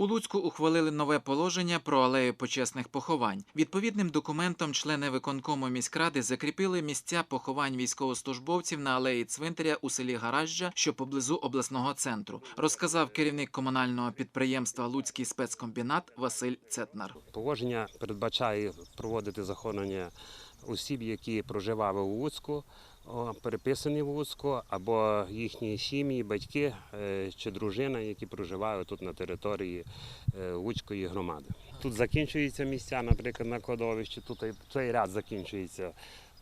У Луцьку ухвалили нове положення про алею почесних поховань. Відповідним документом члени виконкому міськради закріпили місця поховань військовослужбовців на алеї цвинтаря у селі Гаражжа, що поблизу обласного центру, розказав керівник комунального підприємства Луцький спецкомбінат Василь Цетнар. Положення передбачає проводити захоронення осіб, які проживали у Луцьку, переписані в Луцьку, або їхні сім'ї, батьки е, чи дружина, які проживають тут на території е, Луцької громади. Тут закінчуються місця, наприклад, на кладовищі, тут цей ряд закінчується.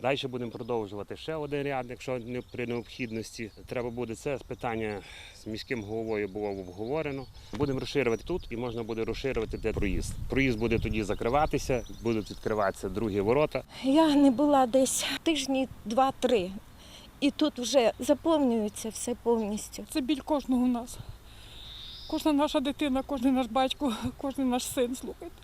Далі будемо продовжувати ще один ряд, якщо не- при необхідності. Треба буде це питання з міським головою було обговорено. Будемо розширювати тут і можна буде розширювати де проїзд. Проїзд буде тоді закриватися, будуть відкриватися другі ворота. Я не була десь тижні два-три. І тут вже заповнюється все повністю. Це біль кожного з нас. Кожна наша дитина, кожен наш батько, кожен наш син, слухайте.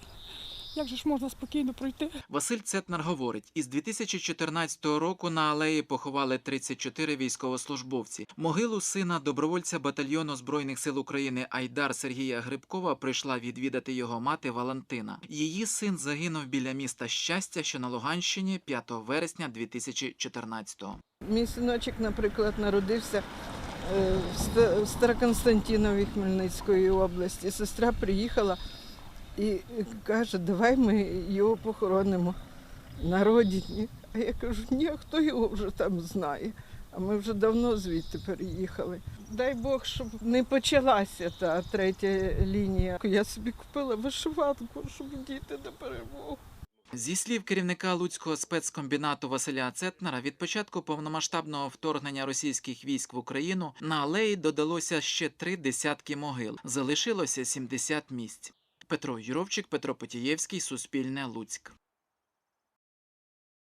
Як же ж можна спокійно пройти? Василь Цетнар говорить, із 2014 року на алеї поховали 34 військовослужбовці. Могилу сина добровольця батальйону збройних сил України Айдар Сергія Грибкова прийшла відвідати його мати Валентина. Її син загинув біля міста Щастя, що на Луганщині 5 вересня 2014-го. Мій синочок, наприклад, народився е, в Ста- в Староконстантинові Хмельницької області. Сестра приїхала і каже, давай ми його похоронимо на родині. А я кажу, ні, хто його вже там знає. А ми вже давно звідти переїхали. Дай Бог, щоб не почалася та третя лінія. Я собі купила вишиванку, щоб діти на перемогу. Зі слів керівника Луцького спецкомбінату Василя Цетнера, від початку повномасштабного вторгнення російських військ в Україну на алеї додалося ще три десятки могил. Залишилося 70 місць. Петро Юровчик, Петро Потієвський, Суспільне, Луцьк.